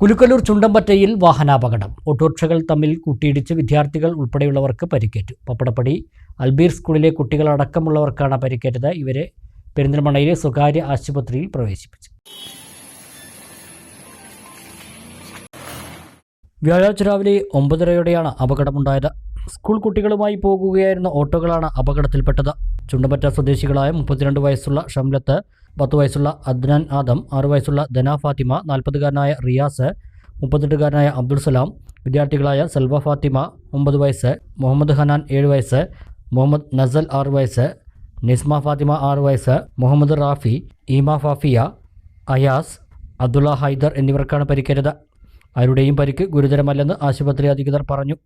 പുലുക്കല്ലൂർ ചുണ്ടമ്പറ്റയിൽ വാഹനാപകടം. ഓട്ടോറിക്ഷകൾ തമ്മിൽ കൂട്ടിയിടിച്ച് വിദ്യാർത്ഥികൾ ഉൾപ്പെടെയുള്ളവർക്ക് പരിക്കേറ്റു. പപ്പടപ്പടി അൽബീർ സ്കൂളിലെ കുട്ടികളടക്കമുള്ളവർക്കാണ് പരിക്കേറ്റത്. ഇവരെ പെരിന്തൽമണ്ണയിലെ സ്വകാര്യ ആശുപത്രിയിൽ പ്രവേശിപ്പിച്ചു. വ്യാഴാഴ്ച രാവിലെ ഒമ്പതരയോടെയാണ് അപകടമുണ്ടായത്. സ്കൂൾ കുട്ടികളുമായി പോകുകയായിരുന്ന ഓട്ടോകളാണ് അപകടത്തിൽപ്പെട്ടത്. ചുണ്ടമ്പറ്റ സ്വദേശികളായ മുപ്പത്തിരണ്ട് വയസ്സുള്ള ഷംലത്ത് പത്ത് വയസ്സുള്ള അദ്നാൻ ആദം ആറു വയസ്സുള്ള ധന ഫാത്തിമ നാൽപ്പതുകാരനായ റിയാസ് മുപ്പത്തെട്ടുകാരനായ അബ്ദുൾ സലാം വിദ്യാർത്ഥികളായ സെൽവ ഫാത്തിമ ഒമ്പത് വയസ്സ് മുഹമ്മദ് ഹനാൻ ഏഴ് വയസ്സ് മുഹമ്മദ് നസൽ ആറ് വയസ്സ് നിസ്മ ഫാത്തിമ ആറ് വയസ്സ് മുഹമ്മദ് റാഫി ഈമ ഫാഫിയ അയാസ് അബ്ദുള്ള ഹൈദർ എന്നിവർക്കാണ് പരിക്കേറ്റത്. ആരുടെയും പരിക്ക് ഗുരുതരമല്ലെന്ന് ആശുപത്രി അധികൃതർ പറഞ്ഞു.